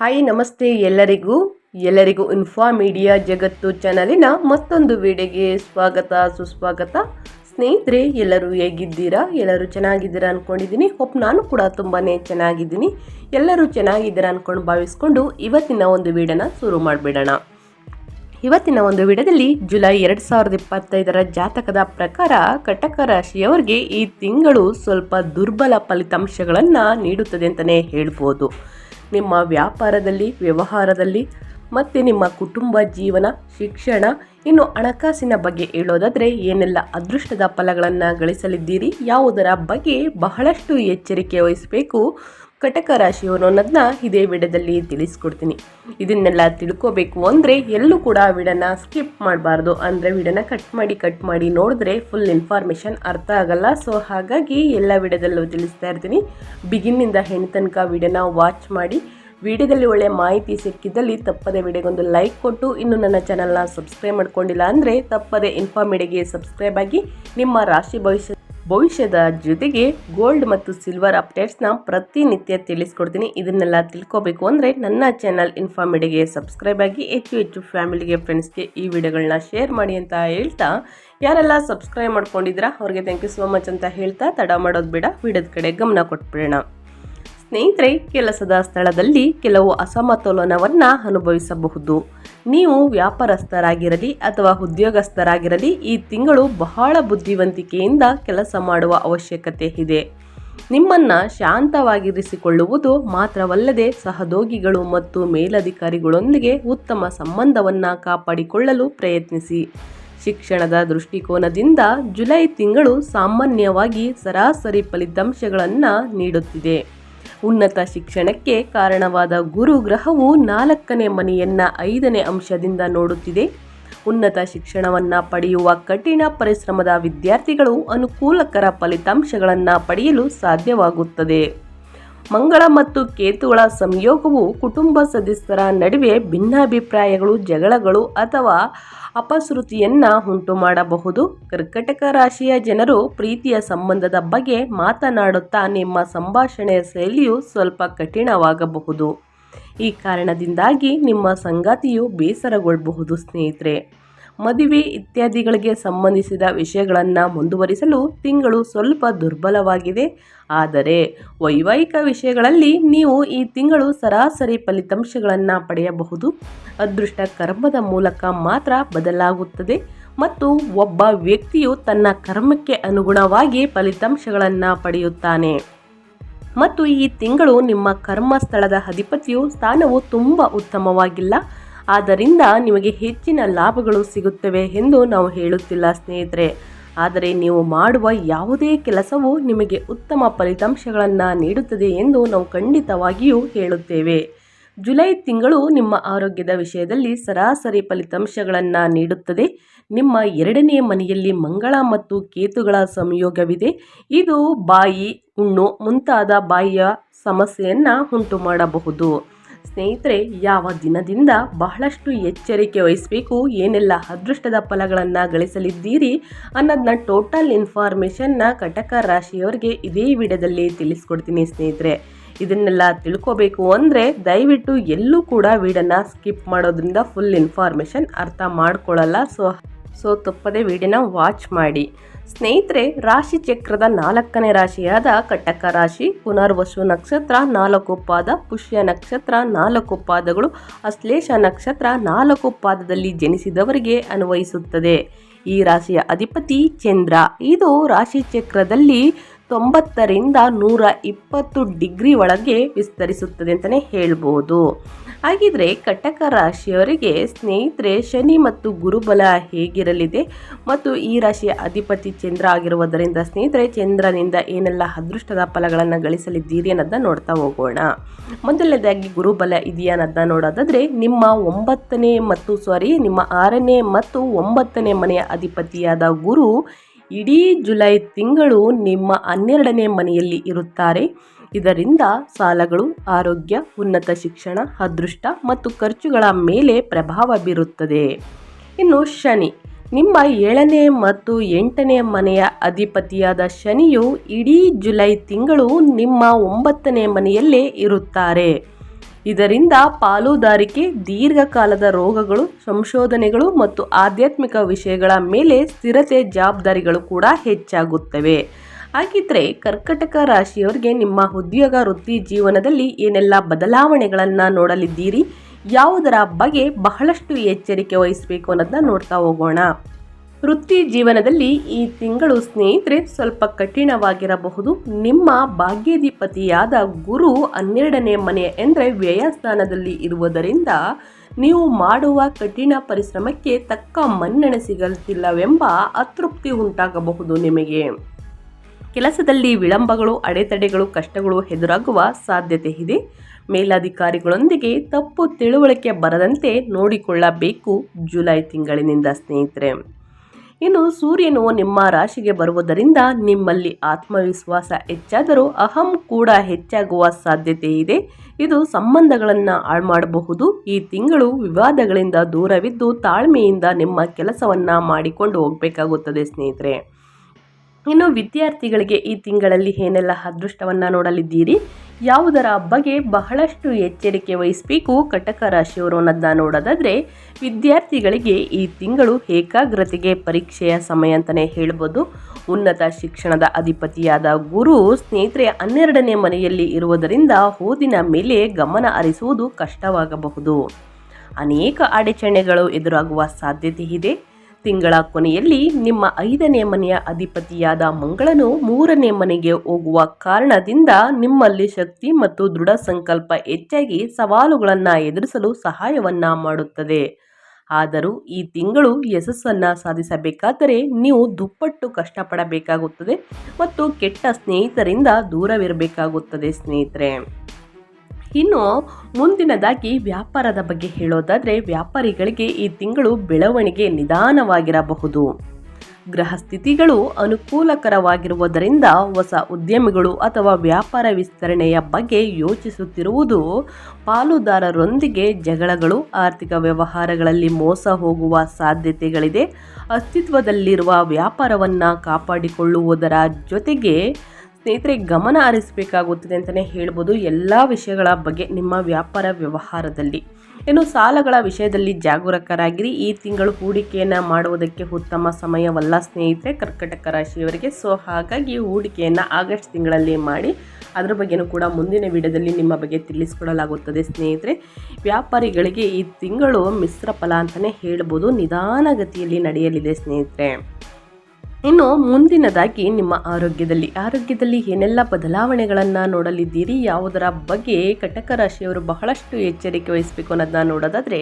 Hi ನಮಸ್ತೆ ಎಲ್ಲರಿಗೂ. ಎಲ್ಲರಿಗೂ ಇನ್ಫಾ ಮೀಡಿಯಾ ಜಗತ್ತು ಚಾನಲಿನ ಮತ್ತೊಂದು ವಿಡಿಯೋಗೆ ಸ್ವಾಗತ, ಸುಸ್ವಾಗತ. ಸ್ನೇಹಿತರೆ, ಎಲ್ಲರೂ ಹೇಗಿದ್ದೀರಾ? ಎಲ್ಲರೂ ಚೆನ್ನಾಗಿದ್ದೀರಾ ಅಂದ್ಕೊಂಡಿದ್ದೀನಿ ಹೋಪ್ ನಾನು ಕೂಡ ತುಂಬಾ ಚೆನ್ನಾಗಿದ್ದೀನಿ. ಎಲ್ಲರೂ ಚೆನ್ನಾಗಿದ್ದೀರಾ ಅಂದ್ಕೊಂಡು ಭಾವಿಸ್ಕೊಂಡು ಇವತ್ತಿನ ಒಂದು ವಿಡಿಯೋನ ಶುರು ಮಾಡಿಬಿಡೋಣ. ಇವತ್ತಿನ ಒಂದು ವಿಡದಲ್ಲಿ ಜುಲೈ ಎರಡು ಸಾವಿರದ ಇಪ್ಪತ್ತೈದರ ಜಾತಕದ ಪ್ರಕಾರ ಕಟಕ ರಾಶಿಯವರಿಗೆ ಈ ತಿಂಗಳು ಸ್ವಲ್ಪ ದುರ್ಬಲ ಫಲಿತಾಂಶಗಳನ್ನು ನೀಡುತ್ತದೆ ಅಂತಲೇ ಹೇಳ್ಬೋದು. ನಿಮ್ಮ ವ್ಯಾಪಾರದಲ್ಲಿ, ವ್ಯವಹಾರದಲ್ಲಿ ಮತ್ತು ನಿಮ್ಮ ಕುಟುಂಬ ಜೀವನ, ಶಿಕ್ಷಣ, ಇನ್ನು ಹಣಕಾಸಿನ ಬಗ್ಗೆ ಹೇಳೋದಾದರೆ ಏನೆಲ್ಲ ಅದೃಷ್ಟದ ಫಲಗಳನ್ನು ಗಳಿಸಲಿದ್ದೀರಿ, ಯಾವುದರ ಬಗ್ಗೆ ಬಹಳಷ್ಟು ಎಚ್ಚರಿಕೆ ವಹಿಸಬೇಕು. ಕಟಕ ರಾಶಿಯವರು ಅನ್ನೋದನ್ನ ಇದೇ ವಿಡಿಯೋದಲ್ಲಿ ತಿಳಿಸ್ಕೊಡ್ತೀನಿ. ಇದನ್ನೆಲ್ಲ ತಿಳ್ಕೋಬೇಕು ಅಂದರೆ ಎಲ್ಲೂ ಕೂಡ ವಿಡನ ಸ್ಕಿಪ್ ಮಾಡಬಾರ್ದು. ಅಂದರೆ ವಿಡನ ಕಟ್ ಮಾಡಿ ಕಟ್ ಮಾಡಿ ನೋಡಿದ್ರೆ ಫುಲ್ ಇನ್ಫಾರ್ಮೇಷನ್ ಅರ್ಥ ಆಗಲ್ಲ. ಸೊ ಹಾಗಾಗಿ ಎಲ್ಲ ವಿಡಿಯೋದಲ್ಲೂ ತಿಳಿಸ್ತಾ ಇರ್ತೀನಿ. ಬಿಗಿನ್ನಿಂದ ಹೆಣ್ಣು ತನಕ ವಿಡಿಯೋನ ವಾಚ್ ಮಾಡಿ. ವಿಡಿಯೋದಲ್ಲಿ ಒಳ್ಳೆ ಮಾಹಿತಿ ಸಿಕ್ಕಿದ್ದಲ್ಲಿ ತಪ್ಪದೆ ವಿಡಿಯೋಗೊಂದು ಲೈಕ್ ಕೊಟ್ಟು, ಇನ್ನು ನನ್ನ ಚಾನಲ್ನ ಸಬ್ಸ್ಕ್ರೈಬ್ ಮಾಡ್ಕೊಂಡಿಲ್ಲ ಅಂದರೆ ತಪ್ಪದೆ ಇನ್ಫಾರ್ಮಿಡಿಗೆ ಸಬ್ಸ್ಕ್ರೈಬ್ ಆಗಿ ನಿಮ್ಮ ರಾಶಿ ಭವಿಷ್ಯ ಭವಿಷ್ಯದ ಜೊತೆಗೆ ಗೋಲ್ಡ್ ಮತ್ತು ಸಿಲ್ವರ್ ಅಪ್ಡೇಟ್ಸ್ನ ಪ್ರತಿನಿತ್ಯ ತಿಳಿಸ್ಕೊಡ್ತೀನಿ. ಇದನ್ನೆಲ್ಲ ತಿಳ್ಕೊಬೇಕು ಅಂದರೆ ನನ್ನ ಚಾನಲ್ ಇನ್ಫಾರ್ಮಿಡಿಗೆ ಸಬ್ಸ್ಕ್ರೈಬ್ ಆಗಿ ಹೆಚ್ಚು ಹೆಚ್ಚು ಫ್ಯಾಮಿಲಿಗೆ ಫ್ರೆಂಡ್ಸ್ಗೆ ಈ ವಿಡಿಯೋಗಳನ್ನ ಶೇರ್ ಮಾಡಿ ಅಂತ ಹೇಳ್ತಾ, ಯಾರೆಲ್ಲ ಸಬ್ಸ್ಕ್ರೈಬ್ ಮಾಡ್ಕೊಂಡಿದ್ದೀರಾ, ಅವ್ರಿಗೆ ಥ್ಯಾಂಕ್ ಯು ಸೋ ಮಚ್ ಅಂತ ಹೇಳ್ತಾ, ತಡ ಮಾಡೋದು ಬೇಡ, ವಿಡಿಯೋದ ಕಡೆ ಗಮನ ಕೊಟ್ಬಿಡೋಣ. ಸ್ನೇಹಿತರೆ, ಕೆಲಸದ ಸ್ಥಳದಲ್ಲಿ ಕೆಲವು ಅಸಮತೋಲನವನ್ನು ಅನುಭವಿಸಬಹುದು. ನೀವು ವ್ಯಾಪಾರಸ್ಥರಾಗಿರಲಿ ಅಥವಾ ಉದ್ಯೋಗಸ್ಥರಾಗಿರಲಿ, ಈ ತಿಂಗಳು ಬಹಳ ಬುದ್ಧಿವಂತಿಕೆಯಿಂದ ಕೆಲಸ ಮಾಡುವ ಅವಶ್ಯಕತೆ ಇದೆ. ನಿಮ್ಮನ್ನು ಶಾಂತವಾಗಿರಿಸಿಕೊಳ್ಳುವುದು ಮಾತ್ರವಲ್ಲದೆ ಸಹದೋಗಿಗಳು ಮತ್ತು ಮೇಲಧಿಕಾರಿಗಳೊಂದಿಗೆ ಉತ್ತಮ ಸಂಬಂಧವನ್ನು ಕಾಪಾಡಿಕೊಳ್ಳಲು ಪ್ರಯತ್ನಿಸಿ. ಶಿಕ್ಷಣದ ದೃಷ್ಟಿಕೋನದಿಂದ ಜುಲೈ ತಿಂಗಳು ಸಾಮಾನ್ಯವಾಗಿ ಸರಾಸರಿ ಫಲಿತಾಂಶಗಳನ್ನು ನೀಡುತ್ತಿದೆ. ಉನ್ನತ ಶಿಕ್ಷಣಕ್ಕೆ ಕಾರಣವಾದ ಗುರು ಗ್ರಹವು ನಾಲ್ಕನೇ ಮನೆಯನ್ನ ಐದನೇ ಅಂಶದಿಂದ ನೋಡುತ್ತಿದೆ. ಉನ್ನತ ಶಿಕ್ಷಣವನ್ನು ಪಡೆಯುವ ಕಠಿಣ ಪರಿಶ್ರಮದ ವಿದ್ಯಾರ್ಥಿಗಳು ಅನುಕೂಲಕರ ಫಲಿತಾಂಶಗಳನ್ನು ಪಡೆಯಲು ಸಾಧ್ಯವಾಗುತ್ತದೆ. ಮಂಗಳ ಮತ್ತು ಕೇತುಗಳ ಸಂಯೋಗವು ಕುಟುಂಬ ಸದಸ್ಯರ ನಡುವೆ ಭಿನ್ನಾಭಿಪ್ರಾಯಗಳು, ಜಗಳಗಳು ಅಥವಾ ಅಪಶ್ರುತಿಯನ್ನು ಉಂಟು ಮಾಡಬಹುದು ಕರ್ಕಟಕ ರಾಶಿಯ ಜನರು ಪ್ರೀತಿಯ ಸಂಬಂಧದ ಬಗ್ಗೆ ಮಾತನಾಡುತ್ತಾ ನಿಮ್ಮ ಸಂಭಾಷಣೆಯ ಶೈಲಿಯು ಸ್ವಲ್ಪ ಕಠಿಣವಾಗಬಹುದು. ಈ ಕಾರಣದಿಂದಾಗಿ ನಿಮ್ಮ ಸಂಗಾತಿಯು ಬೇಸರಗೊಳ್ಳಬಹುದು ಸ್ನೇಹಿತರೆ. ಮದುವೆ ಇತ್ಯಾದಿಗಳಿಗೆ ಸಂಬಂಧಿಸಿದ ವಿಷಯಗಳನ್ನು ಮುಂದುವರಿಸಲು ತಿಂಗಳು ಸ್ವಲ್ಪ ದುರ್ಬಲವಾಗಿದೆ. ಆದರೆ ವೈವಾಹಿಕ ವಿಷಯಗಳಲ್ಲಿ ನೀವು ಈ ತಿಂಗಳು ಸರಾಸರಿ ಫಲಿತಾಂಶಗಳನ್ನು ಪಡೆಯಬಹುದು. ಅದೃಷ್ಟ ಕರ್ಮದ ಮೂಲಕ ಮಾತ್ರ ಬದಲಾಗುತ್ತದೆ ಮತ್ತು ಒಬ್ಬ ವ್ಯಕ್ತಿಯು ತನ್ನ ಕರ್ಮಕ್ಕೆ ಅನುಗುಣವಾಗಿ ಫಲಿತಾಂಶಗಳನ್ನು ಪಡೆಯುತ್ತಾನೆ. ಮತ್ತು ಈ ತಿಂಗಳು ನಿಮ್ಮ ಕರ್ಮಸ್ಥಳದ ಅಧಿಪತಿಯು ಸ್ಥಾನವು ತುಂಬ ಉತ್ತಮವಾಗಿಲ್ಲ. ಆದ್ದರಿಂದ ನಿಮಗೆ ಹೆಚ್ಚಿನ ಲಾಭಗಳು ಸಿಗುತ್ತವೆ ಎಂದು ನಾವು ಹೇಳುತ್ತಿಲ್ಲ ಸ್ನೇಹಿತರೆ. ಆದರೆ ನೀವು ಮಾಡುವ ಯಾವುದೇ ಕೆಲಸವು ನಿಮಗೆ ಉತ್ತಮ ಫಲಿತಾಂಶಗಳನ್ನು ನೀಡುತ್ತದೆ ಎಂದು ನಾವು ಖಂಡಿತವಾಗಿಯೂ ಹೇಳುತ್ತೇವೆ. ಜುಲೈ ತಿಂಗಳು ನಿಮ್ಮ ಆರೋಗ್ಯದ ವಿಷಯದಲ್ಲಿ ಸರಾಸರಿ ಫಲಿತಾಂಶಗಳನ್ನು ನೀಡುತ್ತದೆ. ನಿಮ್ಮ ಎರಡನೇ ಮನೆಯಲ್ಲಿ ಮಂಗಳ ಮತ್ತು ಕೇತುಗಳ ಸಂಯೋಗವಿದೆ. ಇದು ಬಾಯಿ ಹುಣ್ಣು ಮುಂತಾದ ಬಾಯಿಯ ಸಮಸ್ಯೆಯನ್ನು ಉಂಟು ಮಾಡಬಹುದು ಸ್ನೇಹಿತರೆ, ಯಾವ ದಿನದಿಂದ ಬಹಳಷ್ಟು ಎಚ್ಚರಿಕೆ ವಹಿಸಬೇಕು, ಏನೆಲ್ಲ ಅದೃಷ್ಟದ ಫಲಗಳನ್ನು ಗಳಿಸಲಿದ್ದೀರಿ ಅನ್ನೋದನ್ನ ಟೋಟಲ್ ಇನ್ಫಾರ್ಮೇಷನ್ನ ಕಟಕ ರಾಶಿಯವರಿಗೆ ಇದೇ ವಿಡಿಯೋದಲ್ಲಿ ತಿಳಿಸ್ಕೊಡ್ತೀನಿ ಸ್ನೇಹಿತರೆ. ಇದನ್ನೆಲ್ಲ ತಿಳ್ಕೋಬೇಕು ಅಂದರೆ ದಯವಿಟ್ಟು ಎಲ್ಲೂ ಕೂಡ ವಿಡಿಯೋನ ಸ್ಕಿಪ್ ಮಾಡೋದ್ರಿಂದ ಫುಲ್ ಇನ್ಫಾರ್ಮೇಷನ್ ಅರ್ಥ ಮಾಡ್ಕೊಳ್ಳಲ್ಲ. ಸೊ ಸೊ, ತಪ್ಪದೆ ವಿಡಿಯೋನ ವಾಚ್ ಮಾಡಿ. ಸ್ನೇಹಿತರೆ, ರಾಶಿ ಚಕ್ರದ ನಾಲ್ಕನೇ ರಾಶಿಯಾದ ಕಟಕ ರಾಶಿ, ಪುನರ್ವಸು ನಕ್ಷತ್ರ ನಾಲ್ಕು ಪಾದ ಪುಷ್ಯ ನಕ್ಷತ್ರ ನಾಲ್ಕು ಪಾದಗಳು ಅಶ್ಲೇಷ ನಕ್ಷತ್ರ ನಾಲ್ಕು ಪಾದದಲ್ಲಿ ಜನಿಸಿದವರಿಗೆ ಅನ್ವಯಿಸುತ್ತದೆ. ಈ ರಾಶಿಯ ಅಧಿಪತಿ ಚಂದ್ರ. ಇದು ರಾಶಿ ಚಕ್ರದಲ್ಲಿ ತೊಂಬತ್ತರಿಂದ ನೂರ ಇಪ್ಪತ್ತು ಡಿಗ್ರಿ ಒಳಗೆ ವಿಸ್ತರಿಸುತ್ತದೆ ಅಂತಲೇ ಹೇಳ್ಬೋದು. ಹಾಗಿದ್ರೆ ಕಟಕ ರಾಶಿಯವರಿಗೆ ಸ್ನೇಹಿತರೆ ಶನಿ ಮತ್ತು ಗುರುಬಲ ಹೇಗಿರಲಿದೆ? ಮತ್ತು ಈ ರಾಶಿಯ ಅಧಿಪತಿ ಚಂದ್ರ ಆಗಿರುವುದರಿಂದ ಸ್ನೇಹಿತರೆ ಚಂದ್ರನಿಂದ ಏನೆಲ್ಲ ಅದೃಷ್ಟದ ಫಲಗಳನ್ನು ಗಳಿಸಲಿದ್ದೀರಿ ಅನ್ನೋದನ್ನ ನೋಡ್ತಾ ಹೋಗೋಣ. ಮೊದಲನೇದಾಗಿ ಗುರುಬಲ ಇದೆಯಾ ಅನ್ನೋದನ್ನ ನೋಡೋದಾದರೆ ನಿಮ್ಮ ಒಂಬತ್ತನೇ ಮತ್ತು ಸಾರಿ ನಿಮ್ಮ ಆರನೇ ಮತ್ತು ಒಂಬತ್ತನೇ ಮನೆಯ ಅಧಿಪತಿಯಾದ ಗುರು ಇಡೀ ಜುಲೈ ತಿಂಗಳು ನಿಮ್ಮ ಹನ್ನೆರಡನೇ ಮನೆಯಲ್ಲಿ ಇರುತ್ತಾರೆ. ಇದರಿಂದ ಸಾಲಗಳು, ಆರೋಗ್ಯ, ಉನ್ನತ ಶಿಕ್ಷಣ, ಅದೃಷ್ಟ ಮತ್ತು ಖರ್ಚುಗಳ ಮೇಲೆ ಪ್ರಭಾವ ಬೀರುತ್ತದೆ. ಇನ್ನು ಶನಿ. ನಿಮ್ಮ ಏಳನೇ ಮತ್ತು ಎಂಟನೇ ಮನೆಯ ಅಧಿಪತಿಯಾದ ಶನಿಯು ಇಡೀ ಜುಲೈ ತಿಂಗಳು ನಿಮ್ಮ ಒಂಬತ್ತನೇ ಮನೆಯಲ್ಲೇ ಇರುತ್ತಾರೆ. ಇದರಿಂದ ಪಾಲುದಾರಿಕೆ, ದೀರ್ಘಕಾಲದ ರೋಗಗಳು, ಸಂಶೋಧನೆಗಳು ಮತ್ತು ಆಧ್ಯಾತ್ಮಿಕ ವಿಷಯಗಳ ಮೇಲೆ ಸ್ಥಿರತೆ, ಜವಾಬ್ದಾರಿಗಳು ಕೂಡ ಹೆಚ್ಚಾಗುತ್ತವೆ. ಹಾಗಿದ್ರೆ ಕರ್ಕಟಕ ರಾಶಿಯವರಿಗೆ ನಿಮ್ಮ ಉದ್ಯೋಗ, ವೃತ್ತಿ ಜೀವನದಲ್ಲಿ ಏನೆಲ್ಲ ಬದಲಾವಣೆಗಳನ್ನು ನೋಡಲಿದ್ದೀರಿ? ಯಾವುದರ ಬಗ್ಗೆ ಬಹಳಷ್ಟು ಎಚ್ಚರಿಕೆ ವಹಿಸಬೇಕು ಅನ್ನೋದನ್ನ ನೋಡ್ತಾ ಹೋಗೋಣ. ವೃತ್ತಿ ಜೀವನದಲ್ಲಿ ಈ ತಿಂಗಳು ಸ್ನೇಹಿತರೆ ಸ್ವಲ್ಪ ಕಠಿಣವಾಗಿರಬಹುದು. ನಿಮ್ಮ ಭಾಗ್ಯಾಧಿಪತಿಯಾದ ಗುರು ಹನ್ನೆರಡನೇ ಮನೆ ಎಂದರೆ ವ್ಯಯಸ್ಥಾನದಲ್ಲಿ ಇರುವುದರಿಂದ ನೀವು ಮಾಡುವ ಕಠಿಣ ಪರಿಶ್ರಮಕ್ಕೆ ತಕ್ಕ ಮನ್ನಣೆ ಸಿಗುತ್ತಿಲ್ಲವೆಂಬ ಅತೃಪ್ತಿ ಉಂಟಾಗಬಹುದು ನಿಮಗೆ. ಕೆಲಸದಲ್ಲಿ ವಿಳಂಬಗಳು, ಅಡೆತಡೆಗಳು, ಕಷ್ಟಗಳು ಎದುರಾಗುವ ಸಾಧ್ಯತೆ ಇದೆ. ಮೇಲಾಧಿಕಾರಿಗಳೊಂದಿಗೆ ತಪ್ಪು ತಿಳುವಳಿಕೆ ಬರದಂತೆ ನೋಡಿಕೊಳ್ಳಬೇಕು ಜುಲೈ ತಿಂಗಳಿನಿಂದ ಸ್ನೇಹಿತರೆ. ಇನ್ನು ಸೂರ್ಯನು ನಿಮ್ಮ ರಾಶಿಗೆ ಬರುವುದರಿಂದ ನಿಮ್ಮಲ್ಲಿ ಆತ್ಮವಿಶ್ವಾಸ ಹೆಚ್ಚಾದರೂ ಅಹಂ ಕೂಡ ಹೆಚ್ಚಾಗುವ ಸಾಧ್ಯತೆ ಇದೆ. ಇದು ಸಂಬಂಧಗಳನ್ನು ಹಾಳು ಮಾಡಬಹುದು ಈ ತಿಂಗಳು ವಿವಾದಗಳಿಂದ ದೂರವಿದ್ದು ತಾಳ್ಮೆಯಿಂದ ನಿಮ್ಮ ಕೆಲಸವನ್ನು ಮಾಡಿಕೊಂಡು ಹೋಗಬೇಕಾಗುತ್ತದೆ ಸ್ನೇಹಿತರೆ. ಇನ್ನು ವಿದ್ಯಾರ್ಥಿಗಳಿಗೆ ಈ ತಿಂಗಳಲ್ಲಿ ಏನೆಲ್ಲ ಅದೃಷ್ಟವನ್ನು ನೋಡಲಿದ್ದೀರಿ? ಯಾವುದರ ಬಗ್ಗೆ ಬಹಳಷ್ಟು ಎಚ್ಚರಿಕೆ ವಹಿಸಬೇಕು ಕಟಕ ರಾಶಿಯವರು ಅನ್ನೋದನ್ನ ನೋಡೋದಾದರೆ, ವಿದ್ಯಾರ್ಥಿಗಳಿಗೆ ಈ ತಿಂಗಳು ಏಕಾಗ್ರತೆಗೆ ಪರೀಕ್ಷೆಯ ಸಮಯ ಅಂತಲೇ ಹೇಳ್ಬೋದು. ಉನ್ನತ ಶಿಕ್ಷಣದ ಅಧಿಪತಿಯಾದ ಗುರು ಸ್ನೇಹಿತರೆ, ಹನ್ನೆರಡನೇ ಮನೆಯಲ್ಲಿ ಇರುವುದರಿಂದ ಓದಿನ ಮೇಲೆ ಗಮನ ಹರಿಸುವುದು ಕಷ್ಟವಾಗಬಹುದು. ಅನೇಕ ಅಡಚಣೆಗಳು ಎದುರಾಗುವ ಸಾಧ್ಯತೆ ಇದೆ. ತಿಂಗಳ ಕೊನೆಯಲ್ಲಿ ನಿಮ್ಮ ಐದನೇ ಮನೆಯ ಅಧಿಪತಿಯಾದ ಮಂಗಳನು ಮೂರನೇ ಮನೆಗೆ ಹೋಗುವ ಕಾರಣದಿಂದ ನಿಮ್ಮಲ್ಲಿ ಶಕ್ತಿ ಮತ್ತು ದೃಢ ಸಂಕಲ್ಪ ಹೆಚ್ಚಾಗಿ ಸವಾಲುಗಳನ್ನು ಎದುರಿಸಲು ಸಹಾಯವನ್ನ ಮಾಡುತ್ತದೆ. ಆದರೂ ಈ ತಿಂಗಳು ಯಶಸ್ಸನ್ನು ಸಾಧಿಸಬೇಕಾದರೆ ನೀವು ದುಪ್ಪಟ್ಟು ಕಷ್ಟಪಡಬೇಕಾಗುತ್ತದೆ ಮತ್ತು ಕೆಟ್ಟ ಸ್ನೇಹಿತರಿಂದ ದೂರವಿರಬೇಕಾಗುತ್ತದೆ ಸ್ನೇಹಿತರೆ. ಇನ್ನು ಮುಂದಿನದಾಗಿ ವ್ಯಾಪಾರದ ಬಗ್ಗೆ ಹೇಳೋದಾದರೆ ವ್ಯಾಪಾರಿಗಳಿಗೆ ಈ ತಿಂಗಳು ಬೆಳವಣಿಗೆ ನಿಧಾನವಾಗಿರಬಹುದು. ಗ್ರಹ ಸ್ಥಿತಿಗಳು ಅನುಕೂಲಕರವಾಗಿರುವುದರಿಂದ ಹೊಸ ಉದ್ಯಮಿಗಳು ಅಥವಾ ವ್ಯಾಪಾರ ವಿಸ್ತರಣೆಯ ಬಗ್ಗೆ ಯೋಚಿಸುತ್ತಿರುವುದು ಪಾಲುದಾರರೊಂದಿಗೆ ಜಗಳಗಳು, ಆರ್ಥಿಕ ವ್ಯವಹಾರಗಳಲ್ಲಿ ಮೋಸ ಹೋಗುವ ಸಾಧ್ಯತೆಗಳಿದೆ. ಅಸ್ತಿತ್ವದಲ್ಲಿರುವ ವ್ಯಾಪಾರವನ್ನು ಕಾಪಾಡಿಕೊಳ್ಳುವುದರ ಜೊತೆಗೆ ಸ್ನೇಹಿತರೆ, ಗಮನ ಹರಿಸಬೇಕಾಗುತ್ತದೆ ಅಂತಲೇ ಹೇಳ್ಬೋದು ಎಲ್ಲ ವಿಷಯಗಳ ಬಗ್ಗೆ ನಿಮ್ಮ ವ್ಯಾಪಾರ ವ್ಯವಹಾರದಲ್ಲಿ. ಇನ್ನು ಸಾಲಗಳ ವಿಷಯದಲ್ಲಿ ಜಾಗರೂಕರಾಗಿರಿ. ಈ ತಿಂಗಳು ಹೂಡಿಕೆಯನ್ನು ಮಾಡುವುದಕ್ಕೆ ಉತ್ತಮ ಸಮಯವಲ್ಲ ಸ್ನೇಹಿತರೆ. ಕರ್ಕಟಕ ರಾಶಿಯವರಿಗೆ ಸೊ ಹಾಗಾಗಿ ಹೂಡಿಕೆಯನ್ನು ಆಗಸ್ಟ್ ತಿಂಗಳಲ್ಲಿ ಮಾಡಿ, ಅದರ ಬಗ್ಗೆಯೂ ಕೂಡ ಮುಂದಿನ ವಿಡಿಯೋದಲ್ಲಿ ನಿಮ್ಮ ಬಗ್ಗೆ ತಿಳಿಸ್ಕೊಡಲಾಗುತ್ತದೆ ಸ್ನೇಹಿತರೆ. ವ್ಯಾಪಾರಿಗಳಿಗೆ ಈ ತಿಂಗಳು ಮಿಶ್ರ ಫಲ ಅಂತಲೇ ಹೇಳ್ಬೋದು. ನಿಧಾನಗತಿಯಲ್ಲಿ ನಡೆಯಲಿದೆ ಸ್ನೇಹಿತರೆ. ಇನ್ನು ಮುಂದಿನದಾಗಿ ನಿಮ್ಮ ಆರೋಗ್ಯದಲ್ಲಿ ಆರೋಗ್ಯದಲ್ಲಿ ಏನೆಲ್ಲ ಬದಲಾವಣೆಗಳನ್ನು ನೋಡಲಿದ್ದೀರಿ, ಯಾವುದರ ಬಗ್ಗೆ ಕಟಕ ರಾಶಿಯವರು ಬಹಳಷ್ಟು ಎಚ್ಚರಿಕೆ ವಹಿಸಬೇಕು ಅನ್ನೋದನ್ನ ನೋಡೋದಾದರೆ,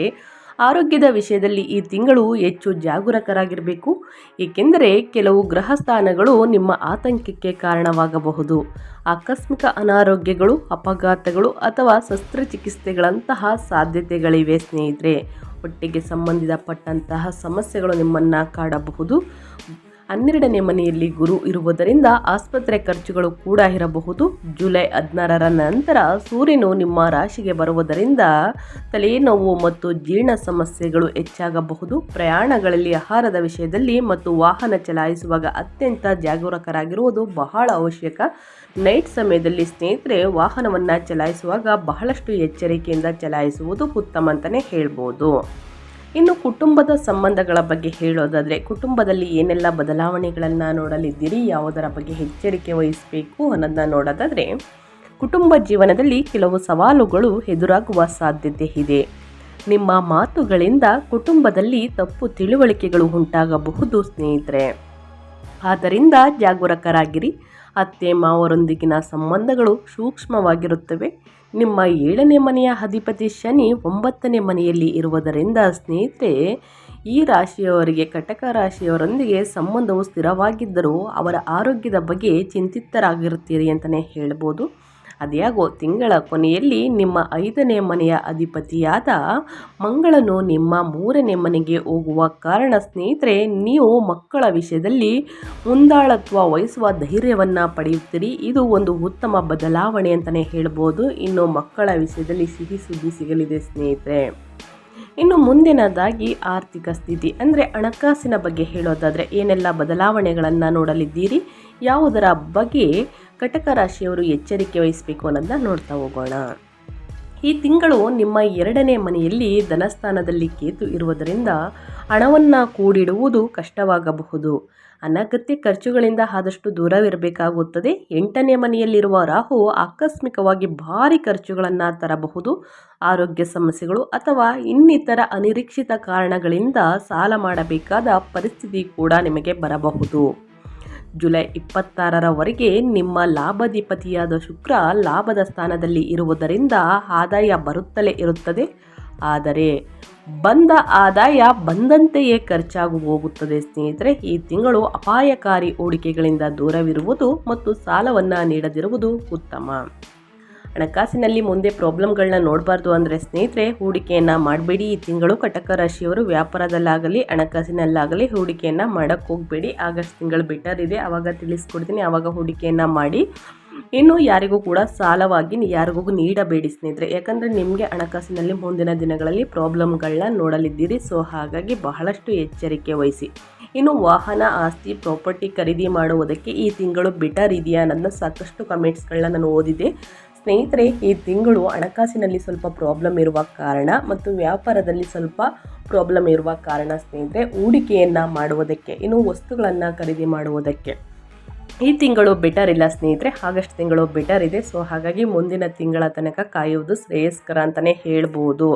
ಆರೋಗ್ಯದ ವಿಷಯದಲ್ಲಿ ಈ ತಿಂಗಳು ಹೆಚ್ಚು ಜಾಗರೂಕರಾಗಿರಬೇಕು. ಏಕೆಂದರೆ ಕೆಲವು ಗ್ರಹ ಸ್ಥಾನಗಳು ನಿಮ್ಮ ಆತಂಕಕ್ಕೆ ಕಾರಣವಾಗಬಹುದು. ಆಕಸ್ಮಿಕ ಅನಾರೋಗ್ಯಗಳು, ಅಪಘಾತಗಳು ಅಥವಾ ಶಸ್ತ್ರಚಿಕಿತ್ಸೆಗಳಂತಹ ಸಾಧ್ಯತೆಗಳಿವೆ ಸ್ನೇಹಿತರೆ. ಹೊಟ್ಟೆಗೆ ಸಂಬಂಧಪಟ್ಟಂತಹ ಸಮಸ್ಯೆಗಳು ನಿಮ್ಮನ್ನು ಕಾಡಬಹುದು. ಹನ್ನೆರಡನೇ ಮನೆಯಲ್ಲಿ ಗುರು ಇರುವುದರಿಂದ ಆಸ್ಪತ್ರೆ ಖರ್ಚುಗಳು ಕೂಡ ಇರಬಹುದು. ಜುಲೈ ಹದಿನಾರರ ನಂತರ ಸೂರ್ಯನು ನಿಮ್ಮ ರಾಶಿಗೆ ಬರುವುದರಿಂದ ತಲೆನೋವು ಮತ್ತು ಜೀರ್ಣ ಸಮಸ್ಯೆಗಳು ಹೆಚ್ಚಾಗಬಹುದು. ಪ್ರಯಾಣಗಳಲ್ಲಿ ಆಹಾರದ ವಿಷಯದಲ್ಲಿ ಮತ್ತು ವಾಹನ ಚಲಾಯಿಸುವಾಗ ಅತ್ಯಂತ ಜಾಗರೂಕರಾಗಿರುವುದು ಬಹಳ ಅವಶ್ಯಕ. ನೈಟ್ ಸಮಯದಲ್ಲಿ ಸ್ನೇಹಿತರೆ, ವಾಹನವನ್ನು ಚಲಾಯಿಸುವಾಗ ಬಹಳಷ್ಟು ಎಚ್ಚರಿಕೆಯಿಂದ ಚಲಾಯಿಸುವುದು ಉತ್ತಮ ಅಂತಲೇ ಹೇಳ್ಬೋದು. ಇನ್ನು ಕುಟುಂಬದ ಸಂಬಂಧಗಳ ಬಗ್ಗೆ ಹೇಳೋದಾದರೆ, ಕುಟುಂಬದಲ್ಲಿ ಏನೆಲ್ಲ ಬದಲಾವಣೆಗಳನ್ನು ನೋಡಲಿದ್ದೀರಿ, ಯಾವುದರ ಬಗ್ಗೆ ಎಚ್ಚರಿಕೆ ವಹಿಸಬೇಕು ಅನ್ನೋದನ್ನ ನೋಡೋದಾದರೆ, ಕುಟುಂಬ ಜೀವನದಲ್ಲಿ ಕೆಲವು ಸವಾಲುಗಳು ಎದುರಾಗುವ ಸಾಧ್ಯತೆ ಇದೆ. ನಿಮ್ಮ ಮಾತುಗಳಿಂದ ಕುಟುಂಬದಲ್ಲಿ ತಪ್ಪು ತಿಳುವಳಿಕೆಗಳು ಉಂಟಾಗಬಹುದು ಸ್ನೇಹಿತರೆ. ಆದ್ದರಿಂದ ಜಾಗರೂಕರಾಗಿರಿ. ಅತ್ತೆ, ಮಾವರೊಂದಿಗಿನ ಸಂಬಂಧಗಳು ಸೂಕ್ಷ್ಮವಾಗಿರುತ್ತವೆ. ನಿಮ್ಮ ಏಳನೇ ಮನೆಯ ಅಧಿಪತಿ ಶನಿ ಒಂಬತ್ತನೇ ಮನೆಯಲ್ಲಿ ಇರುವುದರಿಂದ ಸ್ನೇಹಿತರೆ, ಈ ರಾಶಿಯವರಿಗೆ ಕಟಕ ರಾಶಿಯವರೊಂದಿಗೆ ಸಂಬಂಧವು ಸ್ಥಿರವಾಗಿದ್ದರೂ ಅವರ ಆರೋಗ್ಯದ ಬಗ್ಗೆ ಚಿಂತಿತರಾಗಿರುತ್ತೀರಿ ಅಂತಲೇ ಹೇಳ್ಬೋದು. ಅದ್ಯಾಗೋ ತಿಂಗಳ ಕೊನೆಯಲ್ಲಿ ನಿಮ್ಮ ಐದನೇ ಮನೆಯ ಅಧಿಪತಿಯಾದ ಮಂಗಳನು ನಿಮ್ಮ ಮೂರನೇ ಮನೆಗೆ ಹೋಗುವ ಕಾರಣ ಸ್ನೇಹಿತರೆ, ನೀವು ಮಕ್ಕಳ ವಿಷಯದಲ್ಲಿ ಮುಂದಾಳತ್ವ ವಹಿಸುವ ಧೈರ್ಯವನ್ನು ಪಡೆಯುತ್ತೀರಿ. ಇದು ಒಂದು ಉತ್ತಮ ಬದಲಾವಣೆ ಅಂತಲೇ ಹೇಳ್ಬೋದು. ಇನ್ನು ಮಕ್ಕಳ ವಿಷಯದಲ್ಲಿ ಸಿಹಿ ಸುದ್ದಿ ಸಿಗಲಿದೆ ಸ್ನೇಹಿತರೆ. ಇನ್ನು ಮುಂದಿನದಾಗಿ ಆರ್ಥಿಕ ಸ್ಥಿತಿ, ಅಂದರೆ ಹಣಕಾಸಿನ ಬಗ್ಗೆ ಹೇಳೋದಾದರೆ ಏನೆಲ್ಲ ಬದಲಾವಣೆಗಳನ್ನು ನೋಡಲಿದ್ದೀರಿ? ಯಾವುದರ ಬಗ್ಗೆ ಕಟಕ ರಾಶಿಯವರು ಎಚ್ಚರಿಕೆ ವಹಿಸಬೇಕು ಅನ್ನೋದನ್ನ ನೋಡ್ತಾ ಹೋಗೋಣ. ಈ ತಿಂಗಳು ನಿಮ್ಮ ಎರಡನೇ ಮನೆಯಲ್ಲಿ ಧನಸ್ಥಾನದಲ್ಲಿ ಕೇತು ಇರುವುದರಿಂದ ಹಣವನ್ನು ಕೂಡಿಡುವುದು ಕಷ್ಟವಾಗಬಹುದು. ಅನಗತ್ಯ ಖರ್ಚುಗಳಿಂದ ಆದಷ್ಟು ದೂರವಿರಬೇಕಾಗುತ್ತದೆ. ಎಂಟನೇ ಮನೆಯಲ್ಲಿರುವ ರಾಹು ಆಕಸ್ಮಿಕವಾಗಿ ಭಾರಿ ಖರ್ಚುಗಳನ್ನು ತರಬಹುದು. ಆರೋಗ್ಯ ಸಮಸ್ಯೆಗಳು ಅಥವಾ ಇನ್ನಿತರ ಅನಿರೀಕ್ಷಿತ ಕಾರಣಗಳಿಂದ ಸಾಲ ಮಾಡಬೇಕಾದ ಪರಿಸ್ಥಿತಿ ಕೂಡ ನಿಮಗೆ ಬರಬಹುದು. ಜುಲೈ ಇಪ್ಪತ್ತಾರರವರೆಗೆ ನಿಮ್ಮ ಲಾಭಾಧಿಪತಿಯಾದ ಶುಕ್ರ ಲಾಭದ ಸ್ಥಾನದಲ್ಲಿ ಇರುವುದರಿಂದ ಆದಾಯ ಬರುತ್ತಲೇ ಇರುತ್ತದೆ. ಆದರೆ ಬಂದ ಆದಾಯ ಬಂದಂತೆಯೇ ಖರ್ಚಾಗು ಹೋಗುತ್ತದೆ ಸ್ನೇಹಿತರೆ. ಈ ತಿಂಗಳು ಅಪಾಯಕಾರಿ ಹೂಡಿಕೆಗಳಿಂದ ದೂರವಿರುವುದು ಮತ್ತು ಸಾಲವನ್ನು ನೀಡದಿರುವುದು ಉತ್ತಮ. ಹಣಕಾಸಿನಲ್ಲಿ ಮುಂದೆ ಪ್ರಾಬ್ಲಮ್ಗಳನ್ನ ನೋಡಬಾರ್ದು ಅಂದರೆ ಸ್ನೇಹಿತರೆ, ಹೂಡಿಕೆಯನ್ನು ಮಾಡಬೇಡಿ. ಈ ತಿಂಗಳು ಕಟಕ ರಾಶಿಯವರು ವ್ಯಾಪಾರದಲ್ಲಾಗಲಿ, ಹಣಕಾಸಿನಲ್ಲಾಗಲಿ ಹೂಡಿಕೆಯನ್ನು ಮಾಡೋಕ್ಕೆ ಹೋಗಬೇಡಿ. ಆಗಸ್ಟ್ ತಿಂಗಳು ಬೆಟರ್ ಇದೆ. ಆವಾಗ ತಿಳಿಸ್ಕೊಡ್ತೀನಿ. ಆವಾಗ ಹೂಡಿಕೆಯನ್ನು ಮಾಡಿ. ಇನ್ನು ಯಾರಿಗೂ ಕೂಡ ಸಾಲವಾಗಿ ಯಾರಿಗೂ ನೀಡಬೇಡಿ ಸ್ನೇಹಿತರೆ. ಯಾಕಂದರೆ ನಿಮಗೆ ಹಣಕಾಸಿನಲ್ಲಿ ಮುಂದಿನ ದಿನಗಳಲ್ಲಿ ಪ್ರಾಬ್ಲಮ್ಗಳನ್ನ ನೋಡಲಿದ್ದೀರಿ. ಸೊ ಹಾಗಾಗಿ ಬಹಳಷ್ಟು ಎಚ್ಚರಿಕೆ ವಹಿಸಿ. ಇನ್ನು ವಾಹನ ಆಸ್ತಿ, ಪ್ರಾಪರ್ಟಿ ಖರೀದಿ ಮಾಡುವುದಕ್ಕೆ ಈ ತಿಂಗಳು ಬೆಟರ್ ಇದೆಯಾ ಅನ್ನೋದನ್ನ ಸಾಕಷ್ಟು ಕಮೆಂಟ್ಸ್ಗಳನ್ನ ನಾನು ಓದಿದೆ ಸ್ನೇಹಿತರೆ, ಈ ತಿಂಗಳು ಹಣಕಾಸಿನಲ್ಲಿ ಸ್ವಲ್ಪ ಪ್ರಾಬ್ಲಮ್ ಇರುವ ಕಾರಣ ಮತ್ತು ವ್ಯಾಪಾರದಲ್ಲಿ ಸ್ವಲ್ಪ ಪ್ರಾಬ್ಲಮ್ ಇರುವ ಕಾರಣ ಸ್ನೇಹಿತರೆ, ಹೂಡಿಕೆಯನ್ನು ಮಾಡುವುದಕ್ಕೆ, ಇನ್ನು ವಸ್ತುಗಳನ್ನು ಖರೀದಿ ಮಾಡುವುದಕ್ಕೆ. ಈ ತಿಂಗಳು ಬೆಟರ್ ಇಲ್ಲ ಸ್ನೇಹಿತರೆ, ಆಗಸ್ಟ್ ತಿಂಗಳು ಬೆಟರ್ ಇದೆ. ಸೊ ಹಾಗಾಗಿ ಮುಂದಿನ ತಿಂಗಳ ತನಕ ಕಾಯುವುದು ಶ್ರೇಯಸ್ಕರ ಅಂತಲೇ ಹೇಳ್ಬೋದು.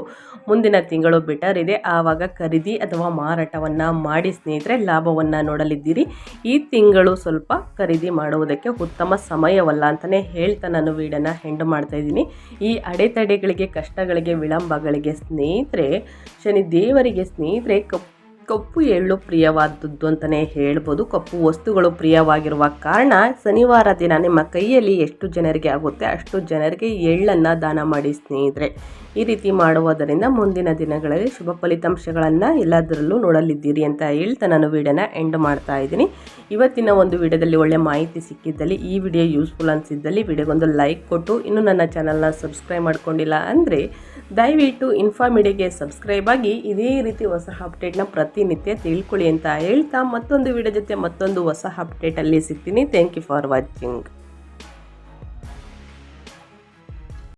ಮುಂದಿನ ತಿಂಗಳು ಬೆಟರ್ ಇದೆ. ಆವಾಗ ಖರೀದಿ ಅಥವಾ ಮಾರಾಟವನ್ನು ಮಾಡಿ ಸ್ನೇಹಿತರೆ, ಲಾಭವನ್ನು ನೋಡಲಿದ್ದೀರಿ. ಈ ತಿಂಗಳು ಸ್ವಲ್ಪ ಖರೀದಿ ಮಾಡುವುದಕ್ಕೆ ಉತ್ತಮ ಸಮಯವಲ್ಲ ಅಂತಲೇ ಹೇಳ್ತಾ ನಾನು ವೀಡನ್ನು ಹೆಂಡು ಮಾಡ್ತಾ ಇದ್ದೀನಿ. ಈ ಅಡೆತಡೆಗಳಿಗೆ, ಕಷ್ಟಗಳಿಗೆ, ವಿಳಂಬಗಳಿಗೆ ಸ್ನೇಹಿತರೆ, ಶನಿ ದೇವರಿಗೆ ಸ್ನೇಹಿತರೆ ಕಪ್ಪು ಕಪ್ಪು ಎಳ್ಳು ಪ್ರಿಯವಾದದ್ದು ಅಂತಲೇ ಹೇಳ್ಬೋದು. ಕಪ್ಪು ವಸ್ತುಗಳು ಪ್ರಿಯವಾಗಿರುವ ಕಾರಣ ಶನಿವಾರ ದಿನ ನಿಮ್ಮ ಕೈಯಲ್ಲಿ ಎಷ್ಟು ಜನರಿಗೆ ಆಗುತ್ತೆ ಅಷ್ಟು ಜನರಿಗೆ ಎಳ್ಳನ್ನು ದಾನ ಮಾಡಿ ಸ್ನೇಹಿತರೆ. ಈ ರೀತಿ ಮಾಡುವುದರಿಂದ ಮುಂದಿನ ದಿನಗಳಲ್ಲಿ ಶುಭ ಫಲಿತಾಂಶಗಳನ್ನು ಎಲ್ಲದರಲ್ಲೂ ನೋಡಲಿದ್ದೀರಿ ಅಂತ ಹೇಳ್ತಾ ನಾನು ವಿಡಿಯೋನ ಎಂಡ್ ಮಾಡ್ತಾ ಇದ್ದೀನಿ. ಇವತ್ತಿನ ಒಂದು ವಿಡಿಯೋದಲ್ಲಿ ಒಳ್ಳೆ ಮಾಹಿತಿ ಸಿಕ್ಕಿದ್ದಲ್ಲಿ ಈ ವಿಡಿಯೋ ಯೂಸ್ಫುಲ್ ಅನಿಸಿದ್ದಲ್ಲಿ ವಿಡಿಯೋಗೊಂದು ಲೈಕ್ ಕೊಟ್ಟು ಇನ್ನೂ ನನ್ನ ಚಾನಲ್ನ ಸಬ್ಸ್ಕ್ರೈಬ್ ಮಾಡ್ಕೊಂಡಿಲ್ಲ ಅಂದರೆ ದಯವಿಟ್ಟು ಇನ್ಫಾರ್ಮಿಡಿಯಾಗೆ ಸಬ್ಸ್ಕ್ರೈಬ್ ಆಗಿ ಇದೇ ರೀತಿ ಹೊಸ ಅಪ್ಡೇಟ್ನ ಪ್ರತಿನಿತ್ಯ ತಿಳ್ಕೊಳ್ಳಿ ಅಂತ ಹೇಳ್ತಾ ಮತ್ತೊಂದು ವಿಡಿಯೋ ಜೊತೆ ಮತ್ತೊಂದು ಹೊಸ ಅಪ್ಡೇಟಲ್ಲಿ ಸಿಗ್ತೀನಿ. Thank you for watching